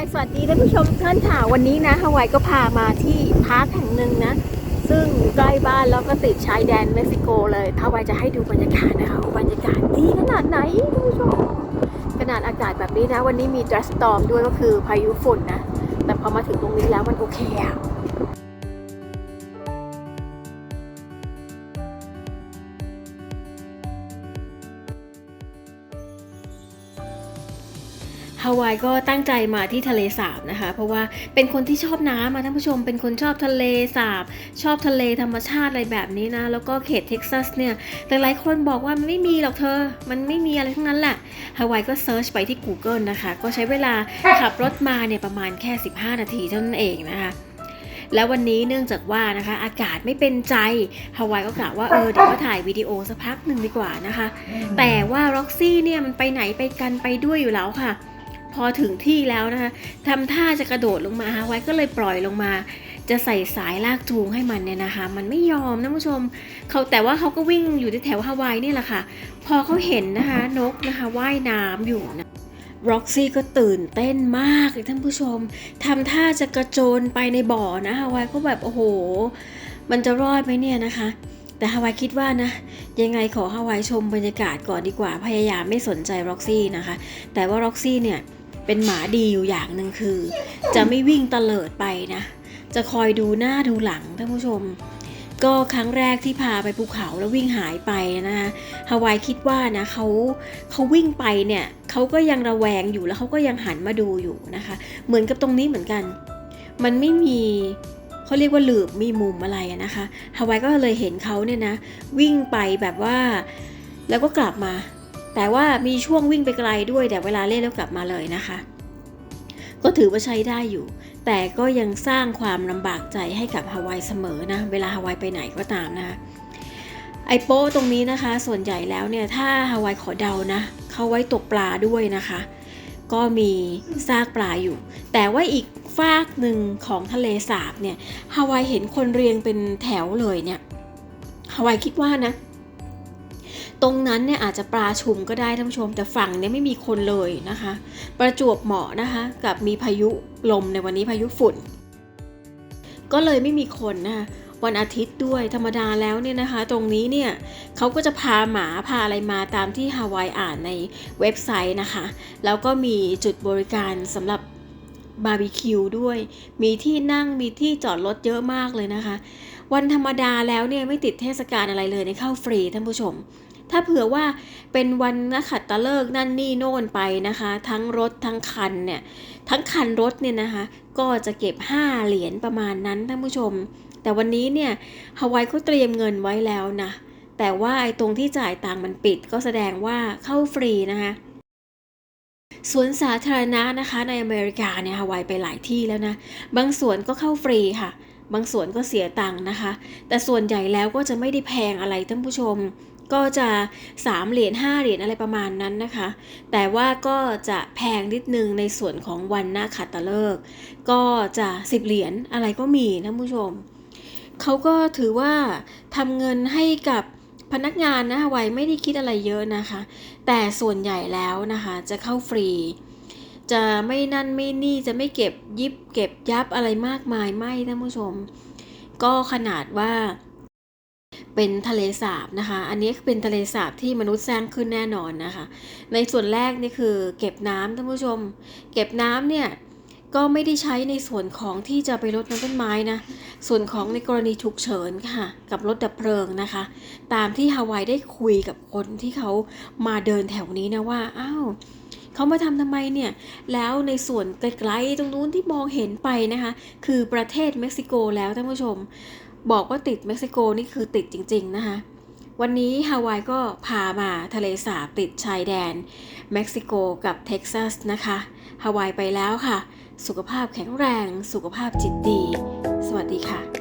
ายสวัสดีท่านผู้ชมท่านค่ะวันนี้นะฮาวายก็พามาที่พาร์คแห่งหนึ่งนะ ซึ่งใกล้บ้านแล้วก็ติดชายแดนเม็กซิโกเลยฮาวายจะให้ดูบรรยากาศนะคะบรรยากาศดีขนาดไหนท่านผู้ชมขนาดอากาศแบบนี้นะ วันนี้มีดรัสตอมด้วยก็คือพายุฝนนะ แต่พอมาถึงตรงนี้แล้วมันโอเคอะ ฮาวายก็ตั้งใจมาที่ทะเลสาบนะคะ เพราะว่าเป็นคนที่ชอบน้ำมาท่านผู้ชม เป็นคนชอบทะเลสาบ ชอบทะเลธรรมชาติอะไรแบบนี้นะ แล้วก็เขตเท็กซัสเนี่ยหลายๆคนบอกว่ามันไม่มีหรอกเธอ มันไม่มีอะไรทั้งนั้นแหละฮาวายก็เซิร์ชไปที่ Google นะคะ ก็ใช้เวลาขับรถมาเนี่ยประมาณแค่ 15 นาทีเท่านั้นเองนะคะแล้ววันนี้เนื่องจากว่านะคะอากาศไม่เป็นใจฮาวายก็กล่าวว่าเออเดี๋ยวก็ถ่ายวิดีโอสักพักหนึ่งดีกว่านะคะ แต่ว่าร็อกซี่เนี่ยมันไปไหนไปกันไปด้วยอยู่แล้วค่ะ พอถึงที่แล้วนะคะทำท่าจะกระโดดลงมาฮาวายก็เลยปล่อยลงมา จะใส่สายลากจูงให้มันเนี่ยนะคะ มันไม่ยอมนะผู้ชมเขาแต่ว่าเขาก็วิ่งอยู่ที่แถวฮาวายนี่แหละค่ะ พอเขาเห็นนะคะนกนะคะว่ายน้ำอยู่นะร็อกซี่ก็ตื่นเต้นมากเลยท่านผู้ชมทำท่าจะกระโจนไปในบ่อนะฮาวายก็แบบโอ้โห มันจะรอดไหมเนี่ยนะคะ แต่ฮาวายคิดว่านะ ยังไงขอฮาวายชมบรรยากาศก่อนดีกว่าพยายามไม่สนใจร็อกซี่นะคะ แต่ว่าร็อกซี่เนี่ย เป็นหมาดีอยู่อย่างหนึ่งคือ จะไม่วิ่งเตลิดไปนะ จะคอยดูหน้าดูหลังท่านผู้ชม ก็ครั้งแรกที่พาไปภูเขาแล้ววิ่งหายไปนะคะฮาวายคิดว่านะเขาเขาวิ่งไปเนี่ยเขาก็ยังระแวงอยู่แล้วเขาก็ยังหันมาดูอยู่นะคะ เหมือนกับตรงนี้เหมือนกัน มันไม่มีเขาเรียกว่าหลืบมีมุมอะไรนะคะฮาวายก็เลยเห็นเขาเนี่ยนะ วิ่งไปแบบว่า แล้วก็กลับมา แต่ว่ามีช่วงวิ่งไปไกลด้วยแต่เวลาเล่นแล้วกลับมาเลยนะคะ ก็ถือว่าใช้ได้อยู่ แต่ก็ยังสร้างความลำบากใจให้กับฮาวายเสมอนะ เวลาฮาวายไปไหนก็ตามนะคะไอโป้ตรงนี้นะคะ ส่วนใหญ่แล้วเนี่ยถ้าฮาวายขอเดานะเขาไว้ตกปลาด้วยนะคะ ก็มีซากปลาอยู่ แต่ว่าอีกฟากหนึ่งของทะเลสาบเนี่ยฮาวายเห็นคนเรียงเป็นแถวเลยเนี่ยฮาวายคิดว่านะ ตรงนั้นเนี่ยอาจจะปลาชุมก็ได้ท่านผู้ชม แต่ฝั่งเนี่ยไม่มีคนเลยนะคะ ประจวบเหมาะนะคะ กับมีพายุลมในวันนี้พายุฝุ่น ก็เลยไม่มีคนนะคะวันอาทิตย์ด้วยธรรมดาแล้วเนี่ยนะคะ ตรงนี้เนี่ยเขาก็จะพาหมาพาอะไรมาตามที่ฮาวายอ่านในเว็บไซต์นะคะ แล้วก็มีจุดบริการสำหรับบาร์บีคิวด้วย มีที่นั่งมีที่จอดรถเยอะมากเลยนะคะ วันธรรมดาแล้วเนี่ยไม่ติดเทศกาลอะไรเลยในเข้าฟรีท่านผู้ชม ถ้าเผื่อว่าเป็นวันนักขัตฤกษ์นั่นนี่โน่นไปนะคะ ทั้งรถทั้งคันเนี่ยทั้งคันรถเนี่ยนะคะก็จะเก็บ 5 เหรียญประมาณนั้นท่านผู้ชม แต่วันนี้เนี่ยฮาวายเขาเตรียมเงินไว้แล้วนะแต่ว่าไอ้ตรงที่จ่ายตังมันปิดก็แสดงว่าเข้าฟรีนะคะสวนสาธารณะนะคะในอเมริกาเนี่ยฮาวายไปหลายที่แล้วนะ บางสวนก็เข้าฟรีค่ะ บางสวนก็เสียตังค์นะคะ แต่ส่วนใหญ่แล้วก็จะไม่ได้แพงอะไรท่านผู้ชม ก็จะ 3 เหรียญ5เหรียญอะไรประมาณนั้นนะคะ แต่ว่าก็จะแพงนิดนึงในส่วนของวันหน้าขัดตฤกษ์ก็จะ 10 เหรียญอะไรก็มีท่านผู้ชม เขาก็ถือว่าทำเงินให้กับพนักงานนะฮาวายไม่ได้คิดอะไรเยอะนะคะ แต่ส่วนใหญ่แล้วนะคะจะเข้าฟรี จะไม่นั่นไม่นี่จะไม่เก็บยิบเก็บยับอะไรมากมายไม่ท่านผู้ชม ก็ขนาดว่า เป็นทะเลสาบนะคะ อันนี้เป็นทะเลสาบที่มนุษย์สร้างขึ้นแน่นอนนะคะ ในส่วนแรกนี่คือเก็บน้ำท่านผู้ชม เก็บน้ำเนี่ยก็ไม่ได้ใช้ในส่วนของที่จะไปรดน้ำต้นไม้นะ ส่วนของในกรณีฉุกเฉินค่ะ กับรถดับเพลิงนะคะ ตามที่ฮาวายได้คุยกับคนที่เขามาเดินแถวนี้นะว่า อ้าว เขามาทำทำไมเนี่ย แล้วในส่วนไกลๆตรงนู้นที่มองเห็นไปนะคะ คือประเทศเม็กซิโกแล้วท่านผู้ชม บอกว่าติดเม็กซิโกนี่คือติดจริง ๆ นะคะวันนี้ฮาวายก็พามาทะเลสาบติดชายแดน เม็กซิโกกับเท็กซัสนะคะฮาวายไปแล้วค่ะ สุขภาพแข็งแรง สุขภาพจิตดี สวัสดีค่ะ